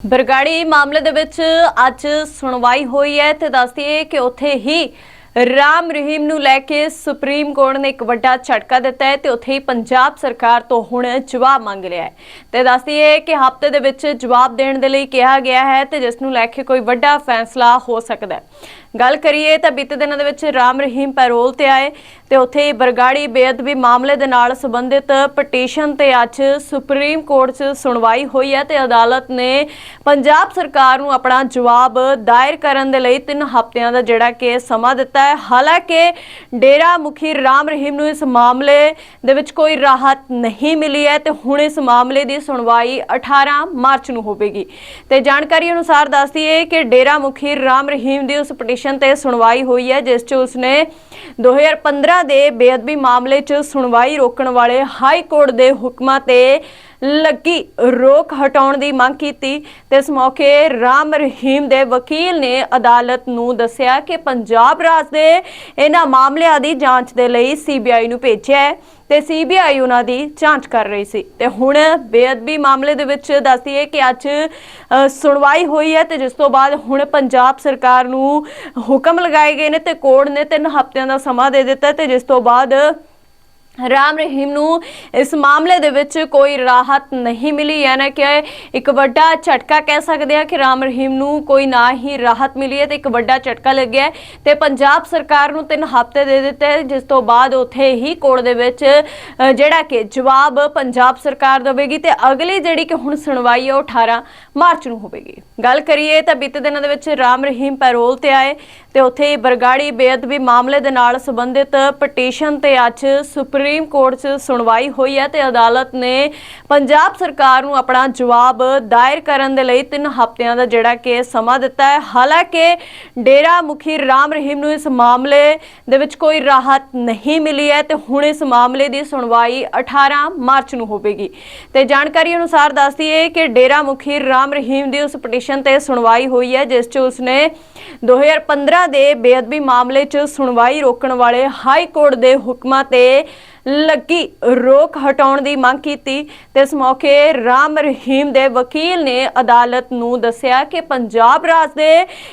ਬਰਗਾੜੀ ਮਾਮਲੇ ਦੇ ਵਿੱਚ ਅੱਜ ਸੁਣਵਾਈ ਹੋਈ ਹੈ ਤੇ ਦੱਸਦੀਏ ਕਿ ਉੱਥੇ ਹੀ ਰਾਮ ਰਹੀਮ ਨੂੰ ਲੈ ਕੇ ਸੁਪਰੀਮ ਕੋਰਟ ਨੇ ਇੱਕ ਵੱਡਾ ਝਟਕਾ ਦਿੱਤਾ ਹੈ ਤੇ ਉੱਥੇ ਹੀ ਪੰਜਾਬ ਸਰਕਾਰ ਤੋਂ ਹੁਣ ਜਵਾਬ ਮੰਗ ਲਿਆ ਹੈ। ਤੇ ਦੱਸਦੀਏ ਕਿ ਹਫ਼ਤੇ ਦੇ ਵਿੱਚ ਜਵਾਬ ਦੇਣ ਦੇ ਲਈ ਕਿਹਾ ਗਿਆ ਹੈ ਤੇ ਜਿਸ ਨੂੰ ਲੈ ਕੇ ਕੋਈ ਵੱਡਾ ਫੈਸਲਾ ਹੋ ਸਕਦਾ ਹੈ। ਗੱਲ ਕਰੀਏ ਤਾਂ ਬੀਤੇ ਦਿਨਾਂ ਦੇ ਵਿੱਚ ਰਾਮ ਰਹੀਮ ਪੈਰੋਲ ਤੇ ਆਏ ਤੇ ਉੱਥੇ ਹੀ ਬਰਗਾੜੀ ਬੇਅਦਬੀ ਮਾਮਲੇ ਦੇ ਨਾਲ ਸੰਬੰਧਿਤ ਪਟੀਸ਼ਨ ਤੇ ਅੱਜ ਸੁਪਰੀਮ ਕੋਰਟ 'ਚ ਸੁਣਵਾਈ ਹੋਈ ਹੈ ਤੇ ਅਦਾਲਤ ਨੇ ਪੰਜਾਬ ਸਰਕਾਰ ਨੂੰ ਆਪਣਾ ਜਵਾਬ ਦਾਇਰ ਕਰਨ ਦੇ ਲਈ 3 ਹਫ਼ਤਿਆਂ ਦਾ ਜਿਹੜਾ ਕਿ ਸਮਾਂ ਦਿੱਤਾ ਹੈ। ਹਾਲਾਂਕਿ ਡੇਰਾ ਮੁਖੀ ਰਾਮ ਰਹੀਮ ਨੂੰ ਇਸ ਮਾਮਲੇ ਦੇ ਵਿੱਚ ਕੋਈ ਰਾਹਤ ਨਹੀਂ ਮਿਲੀ ਹੈ ਤੇ ਹੁਣ ਇਸ ਮਾਮਲੇ ਦੀ ਸੁਣਵਾਈ 18 ਮਾਰਚ ਨੂੰ ਹੋਵੇਗੀ। ਤੇ ਜਾਣਕਾਰੀ ਅਨੁਸਾਰ ਦੱਸਦੀ ਹੈ ਕਿ ਡੇਰਾ ਮੁਖੀ ਰਾਮ ਰਹੀਮ ਦੀ ਉਸ ਪਟੀਸ਼ਨ ਤੇ ਸੁਣਵਾਈ ਹੋਈ ਹੈ, ਜਿਸ 'ਚ ਉਸਨੇ 2015 ਦੇ ਬੇਅਦਬੀ ਮਾਮਲੇ 'ਚ ਸੁਣਵਾਈ ਰੋਕਣ ਵਾਲੇ ਹਾਈ ਕੋਰਟ ਦੇ ਹੁਕਮਾਂ ਤੇ ਲੱਗੀ ਰੋਕ ਹਟਾਉਣ ਦੀ ਮੰਗ ਕੀਤੀ। ਤੇ ਇਸ ਮੌਕੇ ਰਾਮ ਰਹੀਮ ਦੇ ਵਕੀਲ ਨੇ ਅਦਾਲਤ ਨੂੰ ਦੱਸਿਆ ਕਿ ਪੰਜਾਬ ਰਾਜ ਦੇ ਇਹਨਾਂ ਮਾਮਲਿਆਂ ਦੀ ਜਾਂਚ ਦੇ ਲਈ ਸੀਬੀਆਈ ਨੂੰ ਭੇਜਿਆ ਹੈ ਤੇ ਸੀਬੀਆਈ ਉਹਨਾਂ ਦੀ ਜਾਂਚ ਕਰ ਰਹੀ ਸੀ। ਤੇ ਹੁਣ ਬੇਅਦਬੀ ਮਾਮਲੇ ਦੇ ਵਿੱਚ ਦੱਸਦੀ ਹੈ ਕਿ ਅੱਜ ਸੁਣਵਾਈ ਹੋਈ ਹੈ ਤੇ ਜਿਸ ਤੋਂ ਬਾਅਦ ਹੁਣ ਪੰਜਾਬ ਸਰਕਾਰ ਨੂੰ ਹੁਕਮ ਲਗਾਏ ਗਏ ਨੇ ਤੇ ਕੋਰਟ ਨੇ 3 ਹਫ਼ਤਿਆਂ ਦਾ ਸਮਾਂ ਦੇ ਦਿੱਤਾ ਤੇ ਜਿਸ ਤੋਂ ਬਾਅਦ ਰਾਮ ਰਹੀਮ ਨੂੰ ਇਸ ਮਾਮਲੇ ਦੇ ਵਿੱਚ ਕੋਈ ਰਾਹਤ ਨਹੀਂ ਮਿਲੀ। ਯਾਨੀ ਕਿ ਇੱਕ ਵੱਡਾ ਝਟਕਾ ਕਹਿ ਸਕਦੇ ਆ ਕਿ ਰਾਮ ਰਹੀਮ ਨੂੰ ਕੋਈ ਨਾ ਹੀ ਰਾਹਤ ਮਿਲੀ ਹੈ ਤੇ ਇੱਕ ਵੱਡਾ ਝਟਕਾ ਲੱਗਿਆ ਹੈ ਤੇ ਪੰਜਾਬ ਸਰਕਾਰ ਨੂੰ ਤਿੰਨ ਹਫ਼ਤੇ ਦੇ ਦਿੱਤੇ ਜਿਸ ਤੋਂ ਬਾਅਦ ਉੱਥੇ ਹੀ ਕੋਰਟ ਦੇ ਵਿੱਚ ਜਿਹੜਾ ਕਿ ਜਵਾਬ ਪੰਜਾਬ ਸਰਕਾਰ ਦੇਵੇਗੀ ਤੇ ਅਗਲੀ ਜਿਹੜੀ ਕਿ ਹੁਣ ਸੁਣਵਾਈ ਹੈ ਉਹ 18 ਮਾਰਚ ਨੂੰ ਹੋਵੇਗੀ। ਗੱਲ ਕਰੀਏ ਤਾਂ ਬੀਤੇ ਦਿਨਾਂ ਦੇ ਵਿੱਚ ਰਾਮ ਰਹੀਮ ਪੈਰੋਲ ਤੇ ਆਏ ਤੇ ਉੱਥੇ ਹੀ ਬਰਗਾੜੀ ਬੇਅਦਬੀ ਮਾਮਲੇ ਦੇ ਨਾਲ ਸੰਬੰਧਿਤ ਪਟੀਸ਼ਨ ਤੇ ਅੱਜ ਸੁਪਰੀਮ ਸੁਪਰੀਮ ਕੋਰਟ 'ਚ ਸੁਣਵਾਈ ਹੋਈ ਹੈ ਤੇ ਅਦਾਲਤ ਨੇ ਪੰਜਾਬ ਸਰਕਾਰ ਨੂੰ ਆਪਣਾ ਜਵਾਬ ਦਾਇਰ ਕਰਨ ਦੇ ਲਈ 3 ਹਫ਼ਤਿਆਂ ਦਾ ਜਿਹੜਾ ਕਿ ਸਮਾਂ ਦਿੱਤਾ ਹੈ। ਹਾਲਾਂਕਿ ਡੇਰਾ ਮੁਖੀ ਰਾਮ ਰਹੀਮ ਨੂੰ ਇਸ ਮਾਮਲੇ ਦੇ ਵਿੱਚ ਕੋਈ ਰਾਹਤ ਨਹੀਂ ਮਿਲੀ ਹੈ ਤੇ ਹੁਣ ਇਸ ਮਾਮਲੇ ਦੀ ਸੁਣਵਾਈ 18 ਮਾਰਚ ਨੂੰ ਹੋਵੇਗੀ। ਤੇ ਜਾਣਕਾਰੀ ਅਨੁਸਾਰ ਦੱਸਦੀ ਹੈ ਕਿ ਡੇਰਾ ਮੁਖੀ ਰਾਮ ਰਹੀਮ ਦੀ ਉਸ ਪਟੀਸ਼ਨ ਤੇ ਸੁਣਵਾਈ ਹੋਈ ਹੈ, ਜਿਸ 'ਚ ਉਸਨੇ 2015 ਦੇ ਬੇਅਦਬੀ ਮਾਮਲੇ 'ਚ ਸੁਣਵਾਈ ਰੋਕਣ ਵਾਲੇ ਹਾਈ ਕੋਰਟ ਦੇ ਹੁਕਮਾਂ ਤੇ ਲੱਗੀ, ਰੋਕ ਹਟਾਉਣ ਦੀ ਮੰਗ ਕੀਤੀ। ਤੇ ਇਸ ਮੌਕੇ ਰਾਮ ਰਹੀਮ ਦੇ ਵਕੀਲ ਨੇ ਅਦਾਲਤ ਨੂੰ ਦੱਸਿਆ ਕਿ ਪੰਜਾਬ ਰਾਜ ਦੇ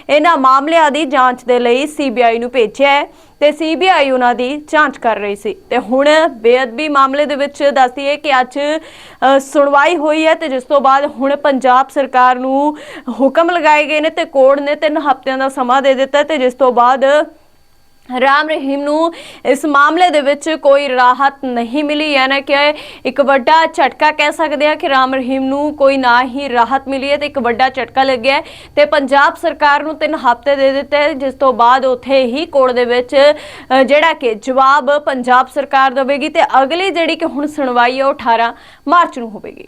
ਇਹਨਾਂ ਮਾਮਲਿਆਂ ਦੀ ਜਾਂਚ ਦੇ ਲਈ ਸੀਬੀਆਈ ਨੂੰ ਭੇਜਿਆ ਹੈ ਤੇ ਸੀਬੀਆਈ ਉਹਨਾਂ ਦੀ ਜਾਂਚ ਕਰ ਰਹੀ ਸੀ। ਤੇ ਹੁਣ ਬੇਅਦਬੀ ਮਾਮਲੇ ਦੇ ਵਿੱਚ ਦੱਸਦੀ ਹੈ ਕਿ ਅੱਜ ਸੁਣਵਾਈ ਹੋਈ ਹੈ ਤੇ ਜਿਸ ਤੋਂ ਬਾਅਦ ਹੁਣ ਪੰਜਾਬ ਸਰਕਾਰ ਨੂੰ ਹੁਕਮ ਲਗਾਏ ਗਏ ਨੇ ਤੇ ਕੋਰਟ ਨੇ 3 ਹਫ਼ਤਿਆਂ ਦਾ ਸਮਾਂ ਦੇ ਦਿੱਤਾ ਤੇ ਜਿਸ ਤੋਂ ਬਾਅਦ ਰਾਮ ਰਹੀਮ ਨੂੰ ਇਸ ਮਾਮਲੇ ਦੇ ਵਿੱਚ ਕੋਈ ਰਾਹਤ ਨਹੀਂ ਮਿਲੀ। ਯਾਨੀ ਕਿ ਇੱਕ ਵੱਡਾ ਝਟਕਾ ਕਹਿ ਸਕਦੇ ਆ ਕਿ ਰਾਮ ਰਹੀਮ ਨੂੰ ਕੋਈ ਨਾ ਹੀ ਰਾਹਤ ਮਿਲੀ ਹੈ ਤੇ ਇੱਕ ਵੱਡਾ ਝਟਕਾ ਲੱਗਿਆ ਹੈ ਤੇ ਪੰਜਾਬ ਸਰਕਾਰ ਨੂੰ ਤਿੰਨ ਹਫ਼ਤੇ ਦੇ ਦਿੱਤੇ ਜਿਸ ਤੋਂ ਬਾਅਦ ਉੱਥੇ ਹੀ ਕੋਰਟ ਦੇ ਵਿੱਚ ਜਿਹੜਾ ਕਿ ਜਵਾਬ ਪੰਜਾਬ ਸਰਕਾਰ ਦੇਵੇਗੀ ਤੇ ਅਗਲੀ ਜਿਹੜੀ ਕਿ ਹੁਣ ਸੁਣਵਾਈ ਹੈ ਉਹ 18 ਮਾਰਚ ਨੂੰ ਹੋਵੇਗੀ।